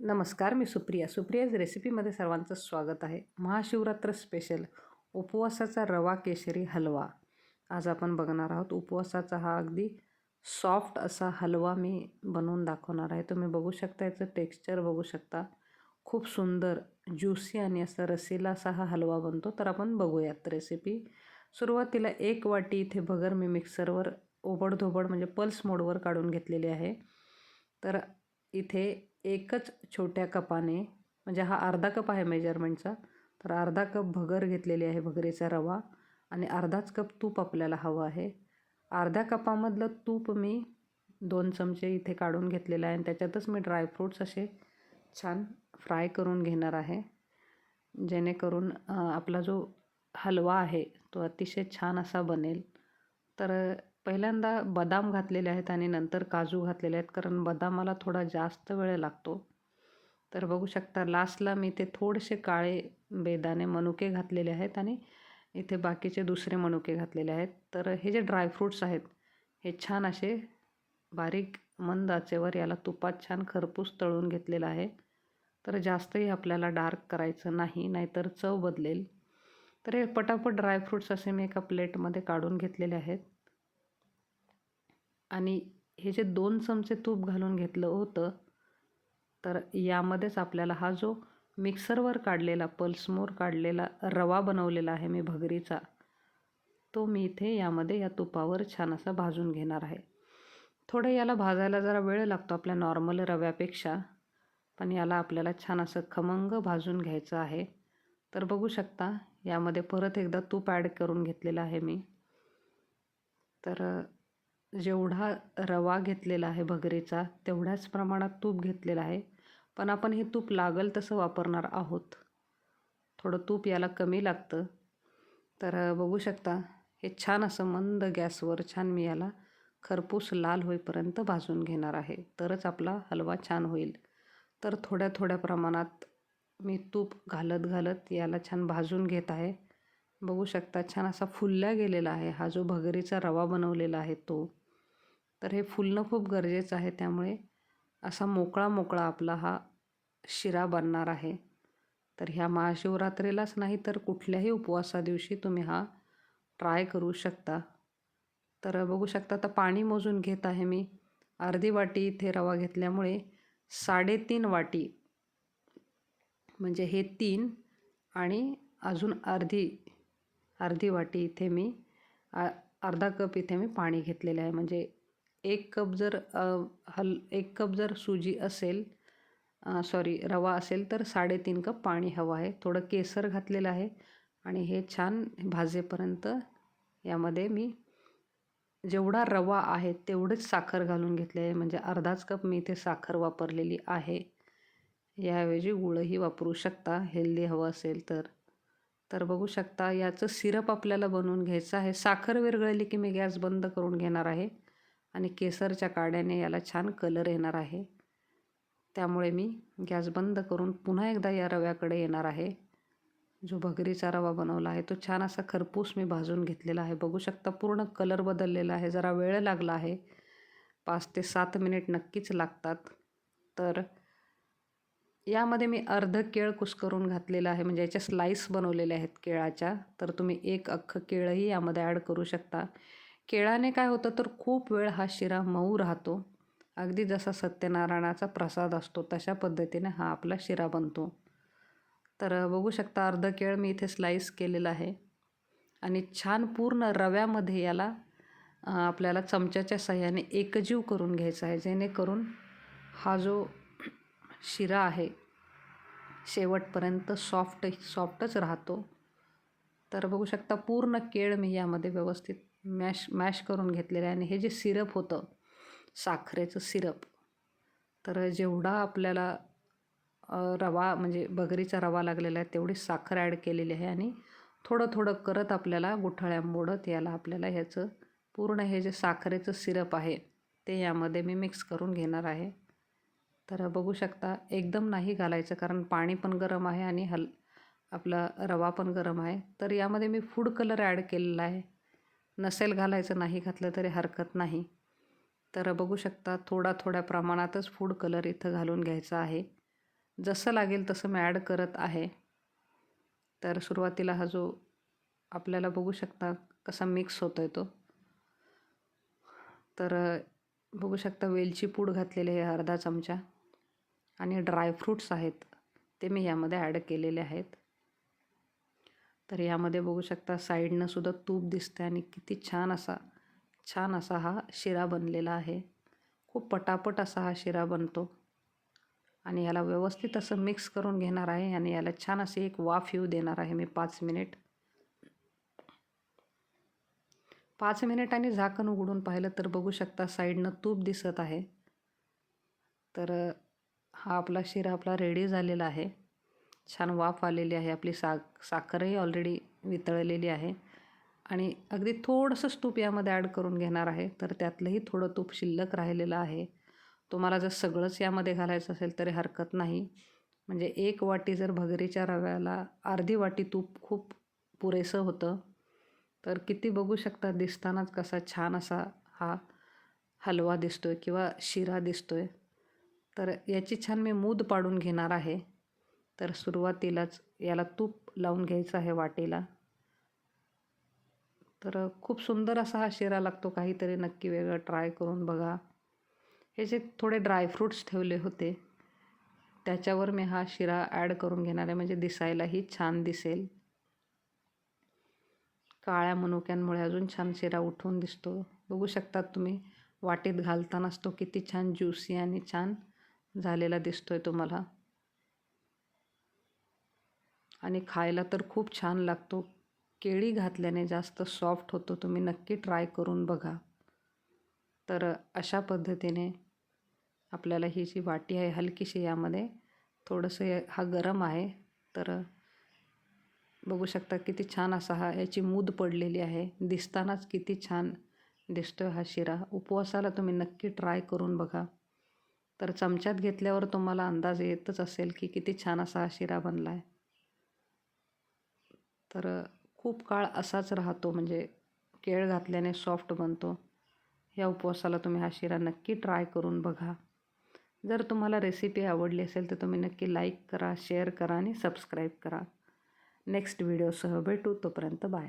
नमस्कार मी सुप्रिया. सुप्रियाज रेसिपीमध्ये सर्वांचं स्वागत आहे. महाशिवरात्र स्पेशल उपवासाचा रवा केशरी हलवा. आज आपण बघणार आहोत उपवासाचा हा अगदी सॉफ्ट असा हलवा मी बनवून दाखवणार आहे. तुम्ही बघू शकता याचं टेक्स्चर बघू शकता. खूप सुंदर ज्युसी आणि असा रसीला असा हा हलवा बनतो. तर आपण बघूयात रेसिपी सुरुवातीला एक वाटी इथे भगर मी मिक्सरवर ओबडधोबड म्हणजे पल्स मोडवर काढून घेतलेली आहे. तर इथे एकच छोट्या कपाने म्हणजे हा अर्धा कप आहे मेजरमेंटचा तर अर्धा कप भगर घेतलेली आहे भगरीचा रवा आणि अर्धाच कप तूप आपल्याला हवं आहे. अर्ध्या कपामधलं तूप मी दोन चमचे इथे काढून घेतलेलं आहे आणि त्याच्यातच मी ड्रायफ्रूट्स असे छान फ्राय करून घेणार आहे जेणेकरून आपला जो हलवा आहे तो अतिशय छान असा बनेल. तर पहिल्यांदा बदाम घातलेले आहेत आणि नंतर काजू घातलेले आहेत कारण बदामाला थोडा जास्त वेळ लागतो. तर बघू शकता लास्टला मी ते थोडेसे काळे बेदाणे मनुके घातलेले आहेत आणि इथे बाकीचे दुसरे मनुके घातलेले आहेत. तर हे जे ड्रायफ्रूट्स आहेत हे छान असे बारीक मंद आचेवर याला तुपात छान खरपूस तळून घेतलेलं आहे. तर जास्तही आपल्याला डार्क करायचं नाही नाहीतर चव बदलेल. तर हे पटापट ड्रायफ्रूट्स असे मी एका प्लेटमध्ये काढून घेतलेले आहेत. आणि हे जे दोन चमचे तूप घालून घेतलं होतं तर यामध्येच आपल्याला हा जो मिक्सरवर काढलेला पल्समोर काढलेला रवा बनवलेला आहे मी भगरीचा तो मी इथे यामध्ये या तुपावर छान असा भाजून घेणार आहे. थोडं याला भाजायला जरा वेळ लागतो आपल्या नॉर्मल रव्यापेक्षा पण याला आपल्याला छान असं खमंग भाजून घ्यायचं आहे. तर बघू शकता यामध्ये परत एकदा तूप ॲड करून घेतलेलं आहे मी. तर जेवढा रवा घेतलेला आहे भगरीचा तेवढ्याच प्रमाणात तूप घेतलेलं आहे. पण आपण हे तूप लागल तसं वापरणार आहोत. थोडं तूप याला कमी लागतं. तर बघू शकता हे छान असं मंद गॅसवर छान मी याला खरपूस लाल होईपर्यंत भाजून घेणार आहे. तरच आपला हलवा छान होईल. तर थोड्या थोड्या प्रमाणात मी तूप घालत घालत याला छान भाजून घेत आहे. बघू शकता छान असा फुलला गेलेला आहे. हा जो भगरीचा रवा बनवलेला आहे तो. तर हे फुलणं खूप गरजेचं आहे. त्यामुळे असा मोकळा मोकळा आपला हा शिरा बनणार आहे. तर ह्या महाशिवरात्रीलाच नाही तर कुठल्याही उपवासा दिवशी तुम्ही हा ट्राय करू शकता. तर बघू शकता आता पाणी मोजून घेत आहे मी. अर्धी वाटी इथे रवा घेतल्यामुळे साडेतीन वाटी. म्हणजे हे तीन आणि अजून अर्धी अर्धी वाटी इथे मी अर्धा कप इथे मी पाणी घेतलेलं आहे. म्हणजे एक कप जर हल एक कप जर सुजी असेल सॉरी रवा असेल तर साडेतीन कप पाणी हवं आहे. थोडं केसर घातलेलं आहे आणि हे छान भाजेपर्यंत यामध्ये मी जेवढा रवा आहे तेवढंच साखर घालून घेतले आहे. म्हणजे अर्धाच कप मी इथे साखर वापरलेली आहे. याऐवजी गुळही वापरू शकता. हेल्दी हवं असेल तर. तर बघू शकता याचं सिरप आपल्याला बनवून घ्यायचं आहे. साखर विरघळली की मी गॅस बंद करून घेणार आहे आणि केसरच्या काड्याने याला छान कलर येणार आहे. त्यामुळे मी गॅस बंद करून पुन्हा एकदा या रव्याकडे येणार आहे. जो भगरीचा रवा बनवला आहे तो छान असा खरपूस मी भाजून घेतलेला आहे. बघू शकता पूर्ण कलर बदललेला आहे. जरा वेळ लागला आहे. पाच ते सात मिनिट नक्कीच लागतात. तर यामध्ये मी अर्ध केळ कुस्करून घातलेलं आहे. म्हणजे याच्या स्लाईस बनवलेल्या आहेत केळाच्या. तर तुम्ही एक अख्खं केळही यामध्ये ॲड करू शकता. केळाने काय होतं तर खूप वेळ हा शिरा मऊ राहतो. अगदी जसा सत्यनारायणाचा प्रसाद असतो तशा पद्धतीने हा आपला शिरा बनतो. तर बघू शकता अर्ध केळ मी इथे स्लाईस केलेला आहे. आणि छान पूर्ण रव्यामध्ये याला आपल्याला चमच्याच्या सहाय्याने एकजीव करून घ्यायचा आहे. जेणेकरून हा जो शिरा आहे. शेवटपर्यंत सॉफ्ट सॉफ्टच राहतो. तर बघू शकता पूर्ण केळ मी यामध्ये व्यवस्थित मॅश मॅश करून घेतलेलं आहे. आणि हे जे सिरप होतं साखरेचं सिरप तर जेवढा आपल्याला रवा म्हणजे बगरीचा रवा लागलेला आहे तेवढी साखर ॲड केलेली आहे. आणि थोडं थोडं करत आपल्याला गुठळ्या मोडत याला आपल्याला ह्याचं पूर्ण हे जे साखरेचं सिरप आहे ते यामध्ये मी मिक्स करून घेणार आहे. तर बघू शकता एकदम नाही घालायचं कारण पाणी पण गरम आहे आणि हल आपला रवा पण गरम आहे. तर यामध्ये मी फूड कलर ॲड केलेला आहे. नसेल घालायचं नाही घातलं तरी हरकत नाही. तर बघू शकता थोडा थोड्या प्रमाणातच फूड कलर इथं घालून घ्यायचा आहे. जसं लागेल तसं मी ॲड करत आहे. तर सुरुवातीला हा जो आपल्याला बघू शकता कसा मिक्स होतो आहे तो. तर बघू शकता वेलची पूड घातलेली आहे अर्धा चमचा. आणि ड्रायफ्रूट्स आहेत ते मी यामध्ये ॲड केलेले आहेत. तर यामध्ये बघू शकता साईडनं सुद्धा तूप दिसते आणि किती छान असा छान असा हा शिरा बनलेला आहे. खूप पटापट असा हा शिरा बनतो. आणि याला व्यवस्थित असं मिक्स करून घेणार आहे आणि याला छान असे एक वाफ येऊ देणार आहे मी पाच मिनिट. पाच मिनिटांनी झाकण उघडून पाहिलं तर बघू शकता साईडनं तूप दिसत आहे. तर हा आपला शिरा आपला रेडी झालेला आहे. छान वाफ आलेली आहे. आपली साक साखरही ऑलरेडी वितळलेली आहे. आणि अगदी थोडंसंच तूप यामध्ये ॲड करून घेणार आहे. तर त्यातलंही थोडं तूप शिल्लक राहिलेलं आहे. तुम्हाला जर सगळंच यामध्ये घालायचं असेल तरी हरकत नाही. म्हणजे एक वाटी जर भगरीच्या रव्याला अर्धी वाटी तूप खूप पुरेसं होतं. तर किती बघू शकता दिसतानाच कसा छान असा हा हलवा दिसतो आहे किंवा शिरा दिसतो आहे तर याची छान मी मूद पाडून घेणार आहे. तर सुरुवातीलाच याला तूप लावून घ्यायचं आहे वाटेला. तर खूप सुंदर असा हा शिरा लागतो काहीतरी नक्की वेगळं ट्राय करून बघा. हे जे थोडे ड्रायफ्रूट्स ठेवले होते त्याच्यावर मी हा शिरा ॲड करून घेणार आहे. म्हणजे दिसायलाही छान दिसेल. काळ्या मनुक्यांमुळे अजून छान शिरा उठून दिसतो. बघू शकतात तुम्ही वाटीत घालतानाच तो किती छान ज्युसी आणि छान झालेला दिसतो आहे तुम्हाला. आणि खायला तर खूप छान लागतो. केळी घातल्याने जास्त सॉफ्ट होतो. तुम्ही नक्की ट्राय करून बघा. तर अशा पद्धतीने आपल्याला ही जी वाटी आहे हलकीशी यामध्ये थोडंसं हा गरम आहे. तर बघू शकता किती छान असा हा याची मूद पडलेली आहे. दिसतानाच किती छान दिसतो हा शिरा. उपवासाला तुम्ही नक्की ट्राय करून बघा. तर चमच्यात घेतल्यावर तुम्हाला अंदाज येतच असेल की किती छान असा हा शिरा बनला आहे तर खूप काळ असाच राहतो म्हणजे केळ घातल्याने सॉफ्ट बनतो. या उपवासाला तुम्ही हा शिरा नक्की ट्राय करून बघा. जर तुम्हाला रेसिपी आवडली असेल तर तुम्ही नक्की लाईक करा शेअर करा आणि सबस्क्राईब करा. नेक्स्ट व्हिडिओसह भेटू तोपर्यंत बाय.